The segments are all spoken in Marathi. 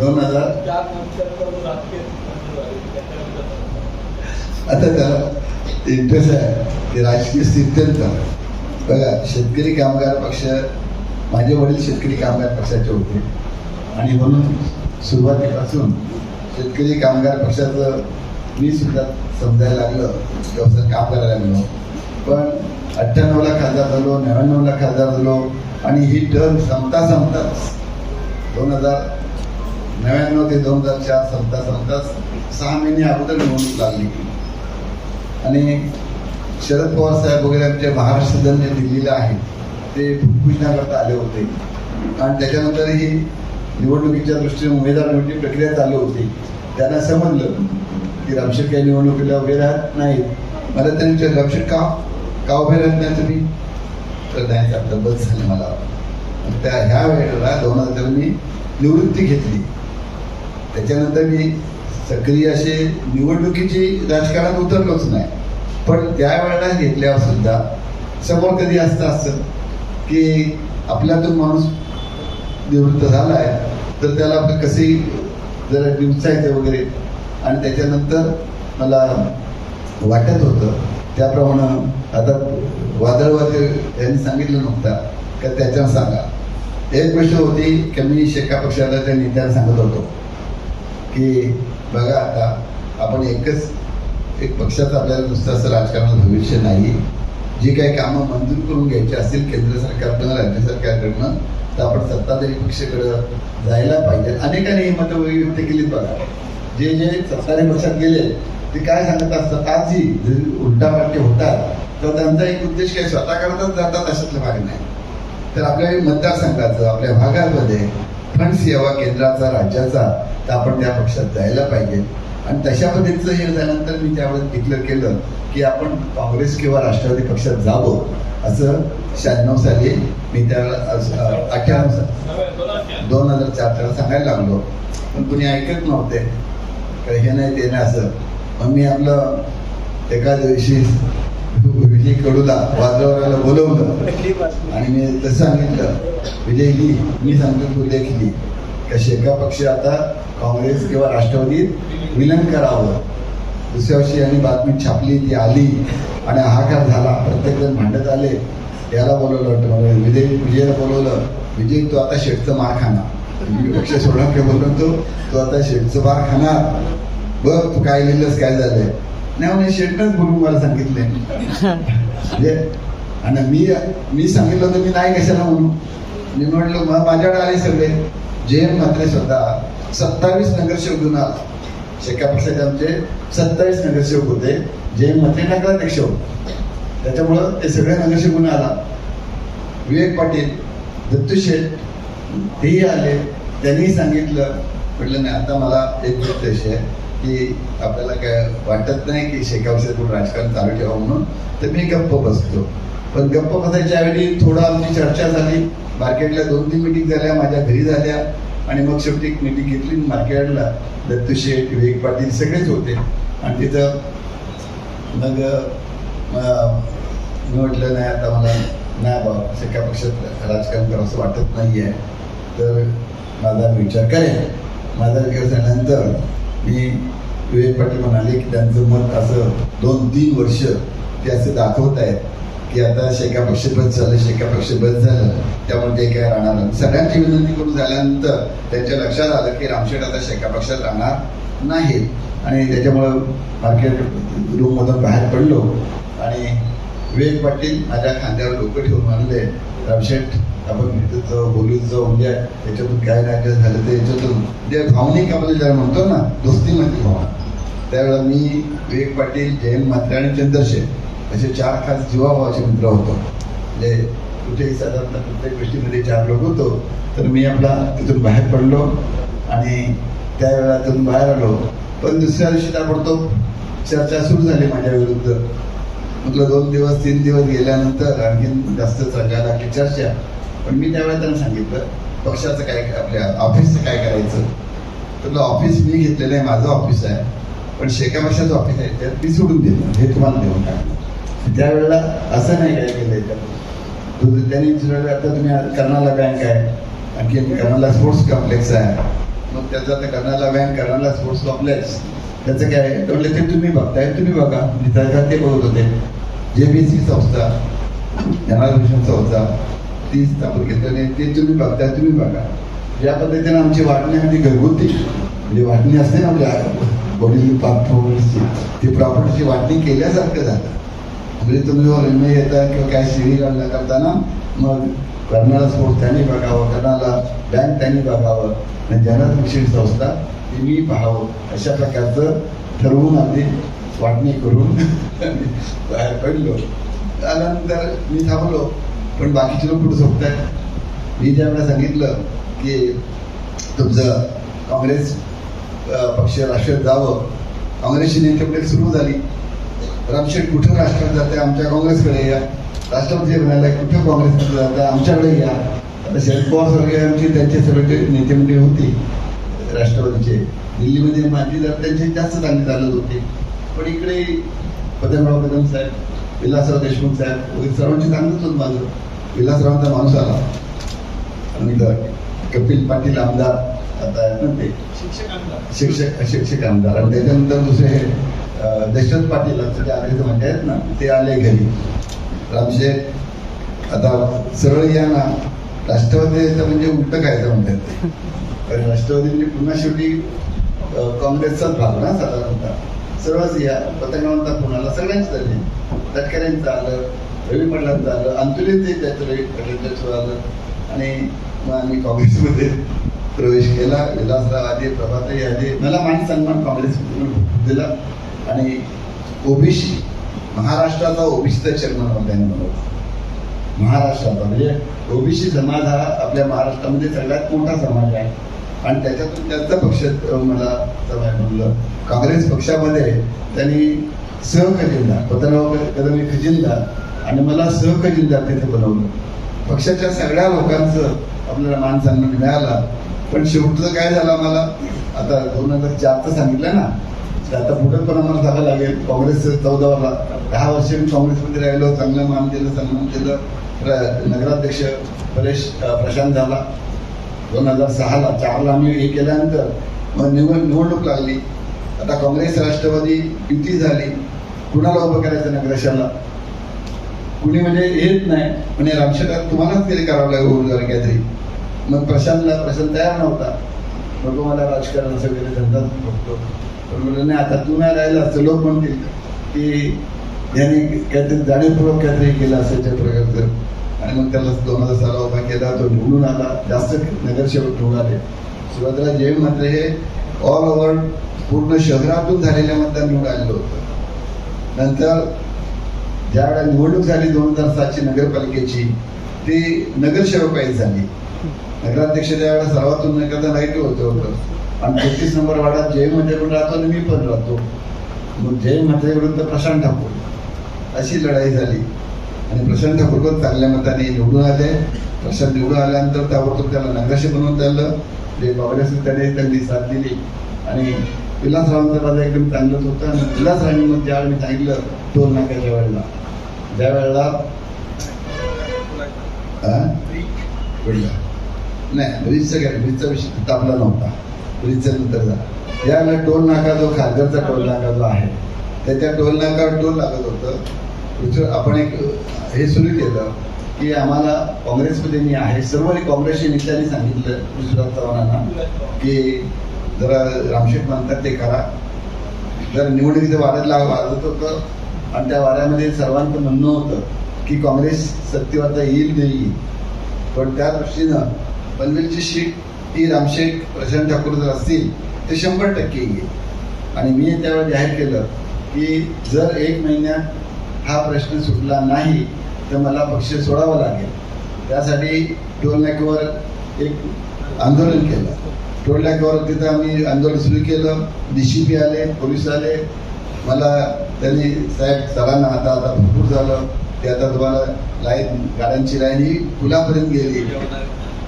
दोन हजार हा. आता त्याला इंटरेस्ट आहे. की राजकीय स्थित्यंत बघा शेतकरी कामगार पक्ष माझे वडील शेतकरी कामगार पक्षाचे होते. आणि म्हणून सुरुवातीपासून शेतकरी कामगार पक्षाचं मी सुद्धा समजायला लागलं. व्यवसाय काम करायला लागलो. पण अठ्ठ्याण्णवला खासदार झालो नव्याण्णवला खासदार झालो आणि ही टर्म संपता संपताच. दोन हजार नव्याण्णव ते दोन हजार चार संपता संपताच सहा महिने अगोदर निवडणूक लागली. आणि शरद पवार साहेब वगैरे आमचे महाराष्ट्र जे दिल्लीला आहे ते भूमिपूजनाकरता आले होते. आणि त्याच्यानंतर ही निवडणुकीच्या दृष्टीने उमेदवार निवडणुकी प्रक्रिया चालू होती. त्यांना समजलं की रामशेठ काही निवडणुकीला उभे राहत नाहीत. मला त्यांनी विचारलं रामशेठ का का उभे राहत नाही तर नाही आपलं बस झालं मला. त्या ह्या वेळेला दोन हजार मी निवृत्ती घेतली. त्याच्यानंतर मी सक्रिय असे निवडणुकीची राजकारणात उतरलोच नाही. पण त्यावेळेला घेतल्यावर सुद्धा समोर कधी असतं असतं की आपल्यातून माणूस निवृत्त झाला आहे तर त्याला आपलं कसे जरा दिवसायचं वगैरे. आणि त्याच्यानंतर मला वाटत होतं त्याप्रमाणे आता वादळवादी यांनी सांगितलं नव्हता का त्याच्यावर सांगा. एक गोष्ट होती की मी शेका पक्षाला त्या नेत्याला सांगत होतो की बघा आता आपण एकच एक पक्षाचं आपल्याला नुसतं असं राजकारणात भविष्य नाही. जी काही कामं मंजूर करून घ्यायची असतील केंद्र सरकारकडनं राज्य सरकारकडनं तर आपण सत्ताधारी पक्षाकडं जायला पाहिजे. अनेकांनी हे मतं व्यक्त केलीत बघा. जे जे सत्ताधारी पक्षात गेले ते काय सांगत असतात आजही जरी उलटापालटी होतात तर त्यांचा एक उद्देश काय स्वतः करताच जातात अशातला भाग नाही तर आपल्या मतदारसंघाचं आपल्या भागामध्ये फंड सेवा केंद्राचा राज्याचा तर आपण त्या पक्षात जायला पाहिजे. आणि तशा पद्धतीचं हे झाल्यानंतर मी त्यावेळेस डिक्लेअर केलं की आपण काँग्रेस किंवा राष्ट्रवादी पक्षात जावं असं शहाण्णव साली मी त्या अठ्ठ्याण्णव दोन हजार चार त्याला सांगायला लागलो. पण कुणी ऐकत नव्हते. हे नाही ते नाही असं. आम्ही आपलं एका दिवशी विजय कडूला वाजवायला बोलवलं. आणि मी तसं सांगितलं विजय ही मी सांगतो तू लेखली त्या शेका पक्ष आता काँग्रेस किंवा राष्ट्रवादीत विलन करावं. दुसऱ्या वर्षी आणि बातमी छापली ती आली आणि हाकार झाला. प्रत्येक जण भांडत आले. याला बोलवलं वाटतं मला विजय विजयला बोलवलं. विजय तू आता शेटचं मार खाणार. मी पक्ष सोडून बोलवतो तो? तू आता शेटचं मार खाणार. बघ तू काय लिहिलंस काय झालंय? नाही म्हणे शेटनंच बोलून मला सांगितलंय. म्हणजे आणि मी मी सांगितलं होतं मी नाही कशाला म्हणू. मी म्हटलं मग माझ्याकडे आले सगळे. जे एम म्हात्रे स्वतः सत्तावीस नगरसेवक आला. शेका पक्षाचे आमचे सत्तावीस नगरसेवक होते. जे एम म्हात्रे नगराध्यक्ष होते? त्याच्यामुळं ते सगळे नगरसेवक आला. विवेक पाटील दत्तू शेठ तेही आले. त्यांनी सांगितलं. म्हटलं नाही आता मला एक गोष्ट अशी आहे. की आपल्याला काय वाटत नाही की शेका राजकारण चालू ठेवा म्हणून तर मी गप्प बसतो. पण गप्प बसायच्या वेळी थोडं आमची चर्चा झाली. मार्केटला दोन तीन मिटिंग झाल्या माझ्या घरी झाल्या. आणि मग शेवटी एक मिटिंग घेतली मार्केटला. दत्तू शेठ विवेक पाटील सगळेच होते. आणि तिथं मग मी म्हटलं नाही आता मला नाही बाबा शेका पक्षात राजकारण करावं असं वाटत नाही आहे तर माझा विचार काय माझा विचार झाल्यानंतर मी विवेक पाटील म्हणाले की त्यांचं मत असं दोन तीन वर्ष ते असं दाखवत आहेत की आता शेका पक्ष बंद झालं शेका पक्ष बंद झालं. त्यामुळे ते काय राहणार नाही. सगळ्यांची विनंती करून झाल्यानंतर त्यांच्या लक्षात आलं की रामशेठ आता शेका पक्षात राहणार नाहीत. आणि त्याच्यामुळं मार्केट रूममधून बाहेर पडलो. आणि विवेक पाटील माझ्या खांद्यावर डोकं ठेवून म्हणले रामशेठ आपण भेटत जाऊ बोलूत जाऊ म्हणजे त्याच्यातून काय राज्य झालं ते याच्यातून जे भावनिक आपण ज्याला म्हणतो ना दोस्ती म्हणजे भावना. त्यावेळेला मी विवेक पाटील जयंत म्हात्रे आणि चंद्रशेठ असे चार खास जीवाभावाचे मित्र होतो. म्हणजे कुठेही साधारणतः प्रत्येक गोष्टीमध्ये चार लोक होतो. तर मी आपला तिथून बाहेर पडलो आणि त्यावेळेला तिथून बाहेर आलो. पण दुसऱ्या दिवशी ताबडतोब चर्चा सुरू झाली माझ्या विरुद्ध. म्हटलं दोन दिवस तीन दिवस गेल्यानंतर आणखीन जास्त सगळ्या लागली चर्चा. पण मी त्यावेळेला त्यांना सांगितलं पक्षाचं काय आपल्या ऑफिसचं काय करायचं? तर ऑफिस मी घेतलेलं आहे माझं ऑफिस आहे. पण शेका पक्षाचं ऑफिस आहे त्यात मी सोडून देतो हे तुम्हाला देऊन टाकलं. त्यावेळेला असं नाही काय केलं तर म्हणजे त्यांनी विचारलं, आता तुम्ही आता कर्नाला बँक आहे. आणखी कर्नाला स्पोर्ट्स कॉम्प्लेक्स आहे. मग त्याचं आता Karnala bank Karnala sports complex त्याचं काय? आहे तर ते तुम्ही बघताय तुम्ही बघा. मी त्याच्यात ते बघत होते. जे बी सी संस्था जनार्दन संस्था ती स्थापन केली आणि ते तुम्ही बघताय तुम्ही बघा. या पद्धतीने आमची वाटणी आम्ही घरगुती. म्हणजे वाटणी असते ना आपल्या वडील प्रॉपर्टीची ती प्रॉपर्टीची वाटणी केल्यासारखं झालं. म्हणजे तुम्ही रेल्वे येता किंवा काय शिडी काढला करताना मग कर्नाला स्पोर्ट त्यांनी बघावं कर्नाला बँक त्यांनी बघावं आणि जनरल शिक्षण संस्था ती मी पाहावं. अशा प्रकारचं ठरवून आम्ही वाटणी करून बाहेर पडलो. त्यानंतर मी थांबलो. पण बाकीचे लोक पुढे झोपतायत? मी ज्यावेळेला सांगितलं की तुमचं काँग्रेस पक्ष राष्ट्रीय जावं. काँग्रेसची नेतेपदी सुरू झाली. रामशेठ कुठं राष्ट्रात जाते आमच्या काँग्रेसकडे या. राष्ट्रपती म्हणाले कुठं काँग्रेसकडे जाते? आमच्याकडे या. आता शरद पवार सारखे आमचे त्यांचे सगळे नेते मंडळी होती. राष्ट्रवादीचे. दिल्लीमध्ये माझी जर त्यांचे जास्त चांगले चालत होते. पण इकडे पदमराव कदम साहेब विलासराव देशमुख साहेब वगैरे सर्वांची चांगलंच होतं माझं विलासरावांचा माणूस आला. नंतर कपिल पाटील आमदार आता आहेत ना ते? शिक्षक शिक्षक शिक्षक आमदार. आणि त्याच्यानंतर दुसरे दशरथ पाटील असं ते आले म्हणजे आहेत ना ते आले घरी. रामशेठ आता सरळ या ना. राष्ट्रवादीचं म्हणजे उलट खायचं म्हणतात ते कारण राष्ट्रवादी म्हणजे पुन्हा शेवटी काँग्रेसचाच भाग ना साधारणतः. सर्वच या पतंगवंता पुण्याला सगळ्यांचं झाले तटकऱ्यांचं आलं रवी पाटलांचं आलं अंतुलीच त्याचं रवी पाटलांचं आलं. आणि मग आम्ही काँग्रेसमध्ये प्रवेश केला. विलासराव आले प्रभातही आले मला मान सन्मान काँग्रेसमधून दिला. आणि ओबीसी महाराष्ट्राचा ओबीसीचा चेअरमन त्यांनी बनवला. महाराष्ट्राचा. म्हणजे ओबीसी समाज हा आपल्या महाराष्ट्रामध्ये सगळ्यात मोठा समाज आहे. आणि त्याच्यातून त्यांचा पक्ष मला समाज म्हणलं काँग्रेस पक्षामध्ये त्यांनी सहकजिल्हा पतनराव कदम जिल्हा आणि मला सहकजिल्हा तिथे बनवलं पक्षाच्या सगळ्या लोकांचं आपल्याला मान सन्मान मिळाला. पण शेवटचं काय झालं मला आता दोन हजार चारचं सांगितलं ना आता पुढे पण आम्हाला जावं लागेल. काँग्रेस चौदाला दहा वर्ष मी काँग्रेसमध्ये राहिलो चांगलं मान दिलं सन्मान दिलं नगराध्यक्ष परेश प्रशांत झाला. दोन हजार सहाला चारला आम्ही हे केल्यानंतर मग निवड निवडणूक लागली. आता काँग्रेस राष्ट्रवादी युती झाली. कुणाला उभं करायचं नगरेशाला कुणी म्हणजे येत नाही. म्हणजे रामशेठात तुम्हालाच तरी करावं लागेल उमेदवारी काहीतरी. मग प्रशांतला प्रशांत तयार नव्हता. मग मला राजकारण सगळे वगैरे धंदाच बघतो पण म्हणलं नाही आता तू नाही राहिला असं लोक म्हणतील की याने काहीतरी जाणीवपूर्वक काहीतरी केलं असेल त्या प्रकारचं आणि मग त्याला दोन हजार साला उभा केला तो निवडून आला. जास्त नगरसेवक निवडून आले. सुरुवातीला जैन मात्र हे ऑल ओव्हर पूर्ण शहरातून झालेल्या मतदान निवडून आलेलं होतं. नंतर ज्यावेळेला निवडणूक झाली दोन हजार सातची नगरपालिकेची ती नगरसेवक झाली. नगराध्यक्ष त्यावेळेला सर्वातून नगरचा नाईट होतं होतं. आणि तेहतीस नंबर वार्डात जय म्हणजे पण राहतो आणि मी पण राहतो. मग जय म्हणजे विरुद्ध प्रशांत ठाकूर. अशी लढाई झाली. आणि प्रशांत ठाकूर पण चांगल्या मताने निवडून आले. प्रशांत निवडून आल्यानंतर त्यावर त्याला नगराशी बनवून आलं जे काँग्रेसने त्याने त्यांनी साथ दिली. आणि विलासरावांचं माझं एकदम चांगलंच होतं आणि विलासरावांनी मग ज्यावेळी मी सांगितलं टोल नाक्याच्या वेळेला ज्या वेळेला नाही ब्रिजचा काय? ब्रिजचा विषय तापला नव्हता. ब्रिजचा नंतर झाला. यावेळेला टोल नाका जो खासदारचा टोल नाका जो आहे त्याच्या टोल नाकावर टोल लागत होतं. आपण एक हे सुरू केलं की आम्हाला काँग्रेसमध्ये मी आहे. सर्व काँग्रेसच्या नेत्यांनी सांगितलं पृथ्वीराज चव्हाणांना की जरा रामशेठ म्हणतात ते करा. जर निवडणुकीचं वाऱ्यात लाग वाजत होतं आणि त्या वाऱ्यामध्ये सर्वांचं म्हणणं होतं की काँग्रेस सत्तेवरता येईल नाही येईल. पण त्या दृष्टीनं पनवेलची सीट ही रामशेठ प्रशांत ठाकूर जर असतील ते शंभर टक्के येईल. आणि मी त्यावेळेला जाहीर केलं की जर एक महिन्यात हा प्रश्न सुटला नाही तर मला पक्ष सोडावा लागेल. त्यासाठी टोल नाक्यावर एक आंदोलन केलं. टोल तिथं आम्ही आंदोलन सुरू केलं. डी सी पी आले पोलीस आले. मला त्यांनी साहेब सरांना आता आता भरपूर झालं. ते आता तुम्हाला लाईन गाड्यांची लाईन ही फुलांपर्यंत गेली.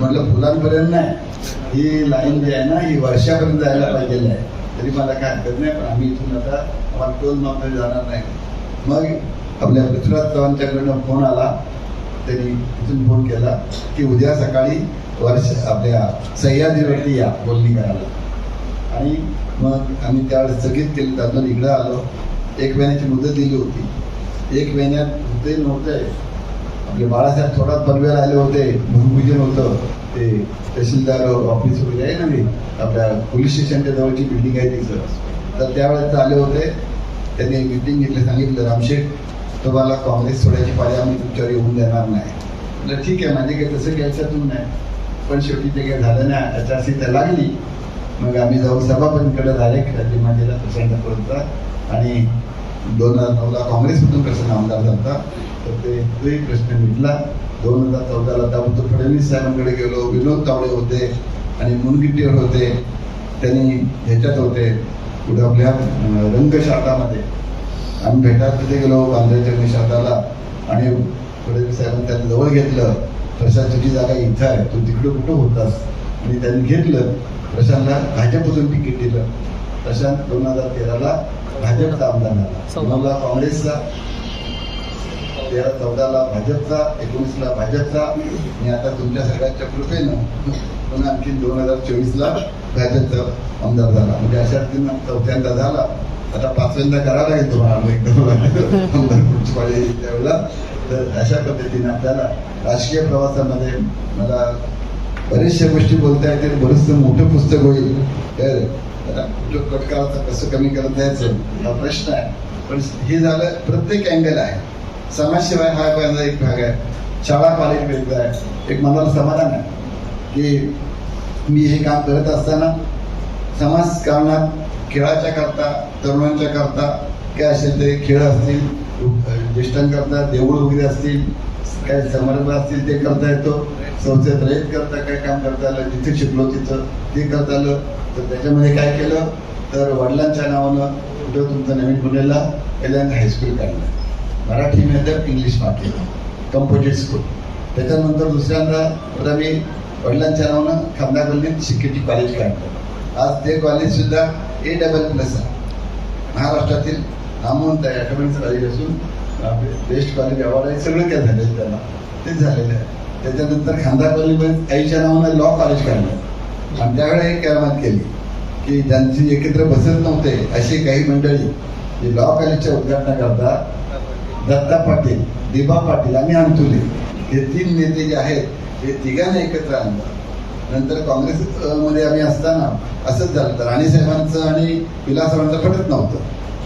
म्हटलं फुलांपर्यंत नाही. ही लाईन जी आहे ना ही वर्षापर्यंत जायला पाहिजे आहे. तरी मला काय हरकत नाही पण आम्ही इथून आता आम्हाला टोल मागणी जाणार नाही. मग आपल्या पृथ्वीराज चव्हाणच्याकडनं फोन आला. त्यांनी तिथून फोन केला की उद्या सकाळी वर्ष आपल्या सह्याद्रीवरती या बोलणी करायला. आणि मग आम्ही त्यावेळेस स्थगित केलं. त्यातून इकडं आलो. एक महिन्याची मुदत दिली होती. एक महिन्यात होते नव्हते. आपले बाळासाहेब थोडाच पनवेल आले होते. भूमिपूजन होतं. ते तहसीलदार ऑफिस वगैरे आहे ना मी आपल्या पोलीस स्टेशनच्या जवळची बिल्डिंग आहे तिथं. तर त्यावेळेस आले होते. त्यांनी मिटिंग घेतली. सांगितलं रामशेठ तुम्हाला काँग्रेस सोडायची पाळी आम्ही तुमच्यावर येऊन देणार नाही. म्हटलं ठीक आहे म्हणजे काही तसं घ्यायच्यातून नाही. पण शेवटी ते काही झालं नाही आचारसंहिता लागली. मग आम्ही जाऊन सभापतींकडे डायरेक्ट राज्यमातेला प्रचंड करता आणि दोन हजार नऊला काँग्रेसमधून प्रश्न आमदार झाला तर ते तोही प्रश्न मिटला. दोन हजार चौदाला ताबडतोब फडणवीस साहेबांकडे गेलो विनोद तावडे होते आणि मुनगिट्टीवर होते. त्यांनी ह्याच्यात होते कुठं आपल्या अं, रंगशातामध्ये आम्ही भेटायला तिथे गेलो बांद्राच्या निषादाला आणि फडणवीस साहेबांनी त्यांना जवळ घेतलं. प्रशांत तुझी जागा इथं आहे. तू तिकडं कुठं होतास? आणि त्यांनी घेतलं. प्रशांतला भाजपमधून तिकीट दिलं. प्रशांत दोन हजार तेराला भाजपचा आमदार झाला. नऊला काँग्रेसचा तेरा चौदाला भाजपचा एकोणीसला भाजपचा. आणि आता तुमच्या सगळ्यांच्या कृपेनं पुन्हा आणखी दोन हजार चोवीसला भाजपचा आमदार झाला. म्हणजे अशा रीतीनं चौथ्यांदा झाला. आता पाचव्यांदा करावं लागेल तुम्हाला पुढची पाळी त्यावेळेला. तर अशा पद्धतीने आपल्याला राजकीय प्रवासामध्ये मला बऱ्याचशा गोष्टी बोलता येतील बरेचसं मोठं पुस्तक होईल. तर आता कुठं कट कसं कमी करत जायचं हा प्रश्न आहे. पण हे झालं प्रत्येक अँगल आहे. समाजसेवा हा माझा एक भाग आहे. शाळा कॉलेज वेगळं आहे. एक मनाला समाधान आहे. की मी हे काम करत असताना समाजकारणात खेळाच्या करता तरुणांच्या करता काय असेल ते खेळ असतील ज्येष्ठांकरता देऊळ वगैरे असतील काय समारंभ असतील ते करता येतो. संस्थेत रहित करता काय काम करता आलं जिथे शिकलो तिथं ते करता आलं. तर त्याच्यामध्ये काय केलं? तर वडिलांच्या नावानं कुठं तुमचं नवीन पुण्याला पहिल्यांदा हायस्कूल काढलं. मराठी मेथड इंग्लिश माध्यम कंपोजिट स्कूल. त्याच्यानंतर दुसऱ्यांदा आता मी वडिलांच्या नावानं खामदा कॉलनीत सिक्युरिटी कॉलेज काढलं. आज ते कॉलेजसुद्धा ए डबल प्लस महाराष्ट्रातील नामवंत आहे अकॅडमीचं कॉलेज असून आपले बेस्ट कॉलेज अवॉर्ड आहे सगळं काय झालेलं त्यांना तेच झालेलं आहे. त्याच्यानंतर खांदा कॉलेजमध्ये आईच्या नावानं लॉ कॉलेज काढलं. आणि त्यावेळी एक करामत केली की ज्यांची एकत्र बसत नव्हते अशी काही मंडळी जी लॉ कॉलेजच्या उद्घाटनाकरता दत्ता पाटील दिबा पाटील आणि अंतुले हे तीन नेते जे आहेत हे तिघांना एकत्र आणतात नंतर काँग्रेस मध्ये आम्ही असताना असंच झालं तर राणे साहेबांचं आणि विलासरावांचं पटत नव्हतं.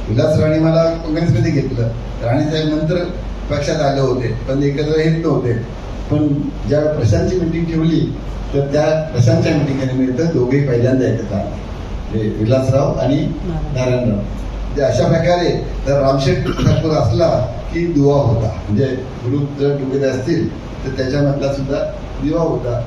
विलासरावांनी मला काँग्रेसमध्ये घेतलं. राणे साहेब नंतर पक्षात आले होते पण एकत्र येत नव्हते. पण ज्या प्रशांतची मिटिंग ठेवली तर त्या प्रशांतच्या मिटिंगनिमित्त दोघेही पहिल्यांदा एकत्र आले हे विलासराव आणि नारायणराव म्हणजे अशा प्रकारे जर रामशेठ ठाकूर असला की दुवा होता. म्हणजे ग्रुप जर टुगेदर असतील तर त्याच्यामधला सुद्धा दिवा होता.